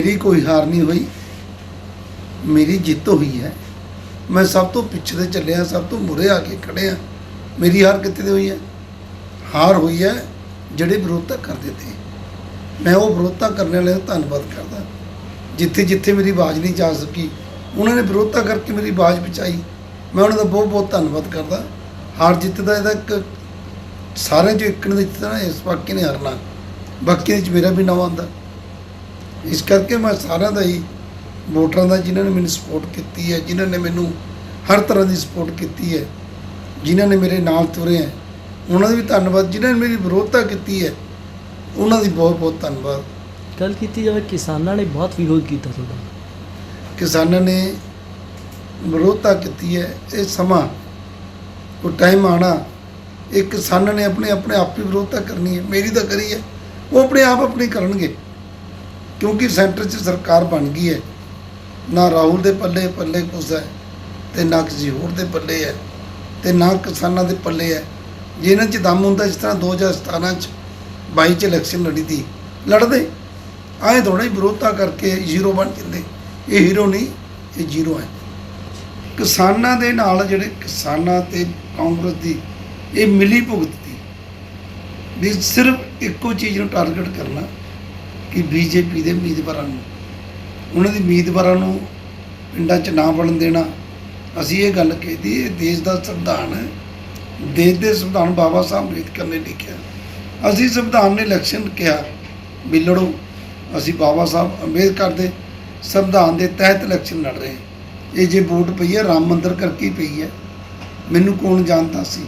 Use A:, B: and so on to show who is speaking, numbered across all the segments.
A: ਮੇਰੀ ਕੋਈ ਹਾਰ ਨਹੀਂ ਹੋਈ। ਮੇਰੀ ਜਿੱਤ ਹੋਈ ਹੈ। ਮੈਂ ਸਭ ਤੋਂ ਪਿੱਛੇ ਤੇ ਚੱਲਿਆ, ਸਭ ਤੋਂ ਮੁਰੇ ਆ ਕੇ ਖੜਿਆ ਮੇਰੀ ਹਾਰ ਕਿੱਥੇ ਤੇ ਹੋਈ ਹੈ? ਹਾਰ ਹੋਈ ਹੈ ਜਿਹੜੇ ਵਿਰੋਧਤਾ ਕਰਦੇ ਤੇ। ਮੈਂ ਉਹ ਵਿਰੋਧਤਾ ਕਰਨ ਵਾਲਿਆਂ ਦਾ ਧੰਨਵਾਦ ਕਰਦਾ। ਜਿੱਥੇ ਜਿੱਥੇ ਮੇਰੀ ਆਵਾਜ਼ ਨਹੀਂ ਜਾ ਸਕੀ, ਉਹਨਾਂ ਨੇ ਵਿਰੋਧਤਾ ਕਰਕੇ ਮੇਰੀ ਆਵਾਜ਼ ਪਹੁੰਚਾਈ ਮੈਂ ਉਹਨਾਂ ਦਾ ਬਹੁਤ ਬਹੁਤ ਧੰਨਵਾਦ ਕਰਦਾ। ਹਾਰ ਜਿੱਤ ਦਾ ਇਹਦਾ ਇੱਕ ਸਾਰਿਆਂ ਚੋਂ ਇੱਕ ਨੇ ਜਿੱਤਣਾ, ਇਸ ਬਾਕੀ ਨੇ ਹਾਰਨਾ। ਬਾਕੀ ਦੇ ਚ ਮੇਰਾ ਵੀ ਨਾਮ ਆਉਂਦਾ। ਇਸ ਕਰਕੇ ਮੈਂ ਸਾਰਿਆਂ ਦਾ ਹੀ ਵੋਟਰਾਂ ਦਾ ਜਿਨ੍ਹਾਂ ਨੇ ਮੈਨੂੰ ਸਪੋਰਟ ਕੀਤੀ ਹੈ ਜਿਨ੍ਹਾਂ ਨੇ ਮੈਨੂੰ ਹਰ ਤਰ੍ਹਾਂ ਦੀ ਸਪੋਰਟ ਕੀਤੀ ਹੈ ਜਿਨ੍ਹਾਂ ਨੇ ਮੇਰੇ ਨਾਲ ਤੁਰੇ ਹੈ ਉਹਨਾਂ ਦਾ ਵੀ ਧੰਨਵਾਦ ਜਿਨ੍ਹਾਂ ਨੇ ਮੇਰੀ ਵਿਰੋਧਤਾ ਕੀਤੀ ਹੈ ਉਹਨਾਂ ਦੀ ਬਹੁਤ ਬਹੁਤ ਧੰਨਵਾਦ।
B: ਗੱਲ ਕੀਤੀ ਜਾਵੇ ਕਿਸਾਨਾਂ ਨੇ ਬਹੁਤ ਵਿਰੋਧ ਕੀਤਾ ਤੁਹਾਡਾ।
A: ਕਿਸਾਨਾਂ ਨੇ ਵਿਰੋਧਤਾ ਕੀਤੀ ਹੈ ਇਹ ਸਮਾਂ ਉਹ ਟਾਈਮ ਆਣਾ ਇੱਕ ਕਿਸਾਨਾਂ ਨੇ ਆਪਣੇ ਆਪਣੇ ਆਪ ਹੀ ਵਿਰੋਧਤਾ ਕਰਨੀ ਹੈ ਮੇਰੀ ਤਾਂ ਕਰੀ ਹੈ ਉਹ ਆਪਣੇ ਆਪ ਆਪਣੀ ਕਰਨਗੇ। ਕਿਉਂਕਿ ਸੈਂਟਰ 'ਚ ਸਰਕਾਰ ਬਣ ਗਈ ਹੈ। ਨਾ ਰਾਹੁਲ ਦੇ ਪੱਲੇ ਪੱਲੇ ਕੁਛ ਹੈ ਤੇ ਨਾ ਕਿਸੇ ਹੋਰ ਦੇ ਪੱਲੇ ਹੈ ਤੇ ਨਾ ਕਿਸਾਨਾਂ ਦੇ ਪੱਲੇ ਹੈ। ਜਿਹਨਾਂ 'ਚ ਦਮ ਹੁੰਦਾ ਜਿਸ ਤਰ੍ਹਾਂ 2017 'ਚ 22 'ਚ ਇਲੈਕਸ਼ਨ ਲੜੀ ਦੀ ਲੜਦੇ। ਆਏ ਥੋੜਾ ਹੀ ਵਿਰੋਧਤਾ ਕਰਕੇ ਜ਼ੀਰੋ ਬਣ ਜਾਂਦੇ। ਇਹ ਹੀਰੋ ਨਹੀਂ, ਇਹ ਜ਼ੀਰੋ ਹੈ। ਕਿਸਾਨਾਂ ਦੇ ਨਾਲ ਜਿਹੜੇ ਕਿਸਾਨਾਂ ਤੇ ਕਾਂਗਰਸ ਦੀ ਇਹ ਮਿਲੀ ਭੁਗਤ ਦੀ ਵੀ ਸਿਰਫ ਇੱਕੋ ਚੀਜ਼ ਨੂੰ ਟਾਰਗੇਟ ਕਰਨਾ ਕਿ ਬੀਜੇਪੀ ਦੇ ਉਮੀਦਵਾਰਾਂ ਨੂੰ, ਉਹਨਾਂ ਦੇ ਉਮੀਦਵਾਰਾਂ ਨੂੰ ਪਿੰਡਾਂ 'ਚ ਨਾ ਵੜਨ ਦੇਣਾ। ਅਸੀਂ ਇਹ ਗੱਲ ਕਹੀਦੀ ਇਹ ਦੇਸ਼ ਦਾ ਸੰਵਿਧਾਨ ਹੈ। ਦੇਸ਼ ਦੇ ਸੰਵਿਧਾਨ ਬਾਬਾ ਸਾਹਿਬ ਅੰਬੇਦਕਰ ਨੇ ਲਿਖਿਆ। ਅਸੀਂ ਸੰਵਿਧਾਨ ਨੇ ਇਲੈਕਸ਼ਨ ਕਿਹਾ, ਵੀ ਲੜੋ। ਅਸੀਂ ਬਾਬਾ ਸਾਹਿਬ ਅੰਬੇਦਕਰ ਦੇ ਸੰਵਿਧਾਨ ਦੇ ਤਹਿਤ ਇਲੈਕਸ਼ਨ ਲੜ ਰਹੇ ਇਹ ਜੇ ਵੋਟ ਪਈ ਹੈ, ਰਾਮ ਮੰਦਰ ਕਰਕੇ ਪਈ ਹੈ। ਮੈਨੂੰ ਕੌਣ ਜਾਣਦਾ ਸੀ?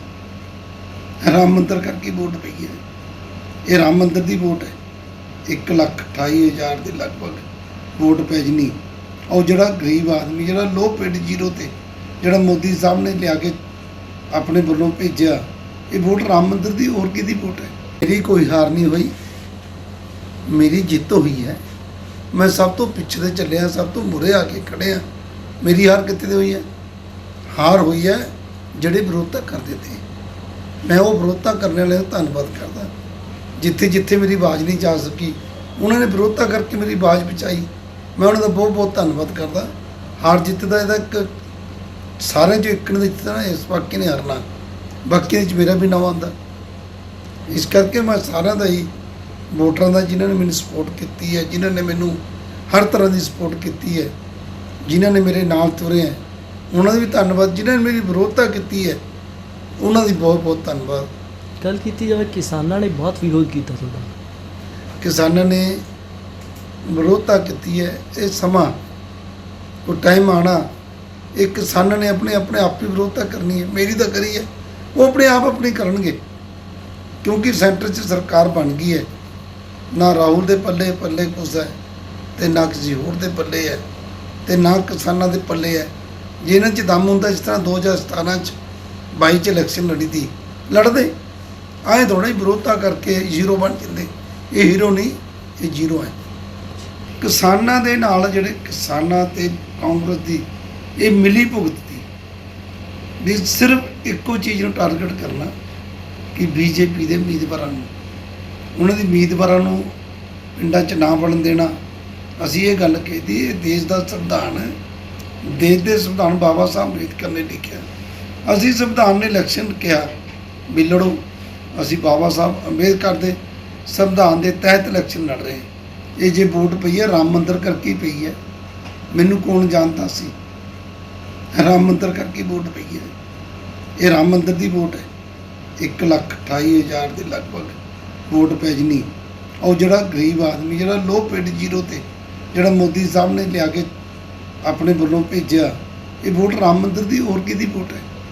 A: ਰਾਮ ਮੰਦਰ ਕਰਕੇ ਵੋਟ ਪਈ ਹੈ। ਇਹ ਰਾਮ ਮੰਦਰ ਦੀ ਵੋਟ ਹੈ। 1 ਲੱਖ 28 ਹਜ਼ਾਰ ਦੇ ਲਗਭਗ ਵੋਟ ਪੈ ਜਣੀ। ਉਹ ਜਿਹੜਾ ਗਰੀਬ ਆਦਮੀ, ਜਿਹੜਾ ਲੋ ਪਿੰਡ ਜ਼ੀਰੋ ਤੇ, ਜਿਹੜਾ ਮੋਦੀ ਸਾਹਿਬ ਨੇ ਲਿਆ ਕੇ ਆਪਣੇ ਵੱਲੋਂ ਭੇਜਿਆ, ਇਹ ਵੋਟ ਰਾਮ ਮੰਦਿਰ ਦੀ ਹੋਰ ਕਿਹਦੀ ਵੋਟ ਹੈ? ਮੇਰੀ ਕੋਈ ਹਾਰ ਨਹੀਂ ਹੋਈ। ਮੇਰੀ ਜਿੱਤ ਹੋਈ ਹੈ। ਮੈਂ ਸਭ ਤੋਂ ਪਿੱਛੇ ਚੱਲਿਆ, ਸਭ ਤੋਂ ਮੁਰੇ ਆ ਕੇ ਖੜਿਆ ਮੇਰੀ ਹਾਰ ਕਿੱਥੇ ਦੀ ਹੋਈ ਹੈ? ਹਾਰ ਹੋਈ ਹੈ ਜਿਹੜੇ ਵਿਰੋਧਤਾ ਕਰਦੇ ਤੇ। ਮੈਂ ਉਹ ਵਿਰੋਧਤਾ ਕਰਨ ਵਾਲਿਆਂ ਦਾ ਧੰਨਵਾਦ ਕਰਦਾ। ਜਿੱਥੇ ਜਿੱਥੇ ਮੇਰੀ ਆਵਾਜ਼ ਨਹੀਂ ਜਾ ਸਕੀ, ਉਹਨਾਂ ਨੇ ਵਿਰੋਧਤਾ ਕਰਕੇ ਮੇਰੀ ਆਵਾਜ਼ ਪਹੁੰਚਾਈ। ਮੈਂ ਉਹਨਾਂ ਦਾ ਬਹੁਤ ਬਹੁਤ ਧੰਨਵਾਦ ਕਰਦਾ। ਹਾਰ ਜਿੱਤ ਦਾ ਇਹਦਾ ਇੱਕ, ਸਾਰਿਆਂ ਚੋਂ ਇੱਕ ਨੇ ਜਿੱਤਣਾ, ਇਸ ਬਾਕੀ ਨੇ ਹਾਰਨਾ। ਬਾਕੀ ਦੇ ਚ ਮੇਰਾ ਵੀ ਨਾਮ ਆਉਂਦਾ। ਇਸ ਕਰਕੇ ਮੈਂ ਸਾਰਿਆਂ ਦਾ ਹੀ, ਵੋਟਰਾਂ ਦਾ ਜਿਨ੍ਹਾਂ ਨੇ ਮੈਨੂੰ ਸਪੋਰਟ ਕੀਤੀ ਹੈ, ਜਿਨ੍ਹਾਂ ਨੇ ਮੈਨੂੰ ਹਰ ਤਰ੍ਹਾਂ ਦੀ ਸਪੋਰਟ ਕੀਤੀ ਹੈ, ਜਿਨ੍ਹਾਂ ਨੇ ਮੇਰੇ ਨਾਲ ਤੁਰੇ ਹੈ, ਉਹਨਾਂ ਦਾ ਵੀ ਧੰਨਵਾਦ। ਜਿਨ੍ਹਾਂ ਨੇ ਮੇਰੀ ਵਿਰੋਧਤਾ ਕੀਤੀ ਹੈ, ਉਹਨਾਂ ਦੀ ਬਹੁਤ ਬਹੁਤ ਧੰਨਵਾਦ।
B: ਗੱਲ ਕੀਤੀ ਜਾਵੇ, ਕਿਸਾਨਾਂ ਨੇ ਬਹੁਤ ਵਿਰੋਧ ਕੀਤਾ ਤੁਹਾਡਾ।
A: ਕਿਸਾਨਾਂ ਨੇ ਵਿਰੋਧਤਾ ਕੀਤੀ ਹੈ, ਇਹ ਸਮਾਂ ਉਹ ਟਾਈਮ ਆਣਾ ਇਹ ਕਿਸਾਨਾਂ ਨੇ ਆਪਣੇ ਆਪਣੇ ਆਪ ਹੀ ਵਿਰੋਧਤਾ ਕਰਨੀ ਹੈ, ਮੇਰੀ ਤਾਂ ਕਰੀ ਹੈ, ਉਹ ਆਪਣੇ ਆਪ ਆਪਣੀ ਕਰਨਗੇ, ਕਿਉਂਕਿ ਸੈਂਟਰ 'ਚ ਸਰਕਾਰ ਬਣ ਗਈ ਹੈ, ਨਾ ਰਾਹੁਲ ਦੇ ਪੱਲੇ ਪੱਲੇ ਕੁਛ ਹੈ, ਤੇ ਨਾ ਕਿਸੇ ਹੋਰ ਦੇ ਪੱਲੇ ਹੈ, ਤੇ ਨਾ ਕਿਸਾਨਾਂ ਦੇ ਪੱਲੇ ਹੈ। ਜੇ ਇਹਨਾਂ 'ਚ ਦਮ ਹੁੰਦਾ, ਜਿਸ ਤਰ੍ਹਾਂ 2017 'ਚ 22 'ਚ ਇਲੈਕਸ਼ਨ ਲੜੀ ਦੀ, ਲੜਦੇ। ਆਏ ਥੋੜਾ ਹੀ ਵਿਰੋਧਤਾ ਕਰਕੇ ਜ਼ੀਰੋ ਬਣ ਜਾਂਦੇ। ਇਹ ਹੀਰੋ ਨਹੀਂ, ਇਹ ਜ਼ੀਰੋ ਹੈ। ਕਿਸਾਨਾਂ ਦੇ ਨਾਲ ਜਿਹੜੇ ਕਿਸਾਨਾਂ ਤੇ ਕਾਂਗਰਸ ਦੀ ਇਹ ਮਿਲੀ ਭੁਗਤ ਦੀ, ਵੀ ਸਿਰਫ ਇੱਕੋ ਚੀਜ਼ ਨੂੰ ਟਾਰਗੇਟ ਕਰਨਾ ਕਿ ਬੀਜੇਪੀ ਦੇ ਉਮੀਦਵਾਰਾਂ ਨੂੰ। ਉਹਨਾਂ ਦੇ ਉਮੀਦਵਾਰਾਂ ਨੂੰ ਪਿੰਡਾਂ 'ਚ ਨਾ ਵੜਨ ਦੇਣਾ। ਅਸੀਂ ਇਹ ਗੱਲ ਕਹੀਦੀ ਇਹ ਦੇਸ਼ ਦਾ ਸੰਵਿਧਾਨ ਹੈ। ਦੇਸ਼ ਦੇ ਸੰਵਿਧਾਨ ਬਾਬਾ ਸਾਹਿਬ ਅੰਬੇਦਕਰ ਨੇ ਲਿਖਿਆ। ਅਸੀਂ ਸੰਵਿਧਾਨ ਨੇ ਇਲੈਕਸ਼ਨ ਕਿਹਾ ਵੀ ਲੜੋ। ਅਸੀਂ ਬਾਬਾ ਸਾਹਿਬ ਅੰਬੇਦਕਰ ਦੇ ਸੰਵਿਧਾਨ ਦੇ ਤਹਿਤ ਇਲੈਕਸ਼ਨ ਲੜ ਰਹੇ ਇਹ ਜੇ ਵੋਟ ਪਈ ਹੈ, ਰਾਮ ਮੰਦਰ ਕਰਕੇ ਪਈ ਹੈ। ਮੈਨੂੰ ਕੌਣ ਜਾਣਦਾ ਸੀ? ਰਾਮ ਮੰਦਰ ਕਰਕੇ ਵੋਟ ਪਈ ਹੈ। ਇਹ ਰਾਮ ਮੰਦਰ ਦੀ ਵੋਟ ਹੈ। 1 ਲੱਖ 28 ਹਜ਼ਾਰ ਦੇ ਲਗਭਗ ਵੋਟ ਪੈ ਜਣੀ। ਉਹ ਜਿਹੜਾ ਗਰੀਬ ਆਦਮੀ, ਜਿਹੜਾ ਲੋ ਪਿੰਡ ਜ਼ੀਰੋ ਤੇ ਜਿਹੜਾ ਮੋਦੀ ਸਾਹਿਬ ਨੇ ਲਿਆ ਕੇ ਆਪਣੇ ਵੱਲੋਂ ਭੇਜਿਆ, ਇਹ ਵੋਟ ਰਾਮ ਮੰਦਰ ਦੀ, ਹੋਰ ਕਿਹਦੀ ਵੋਟ ਹੈ?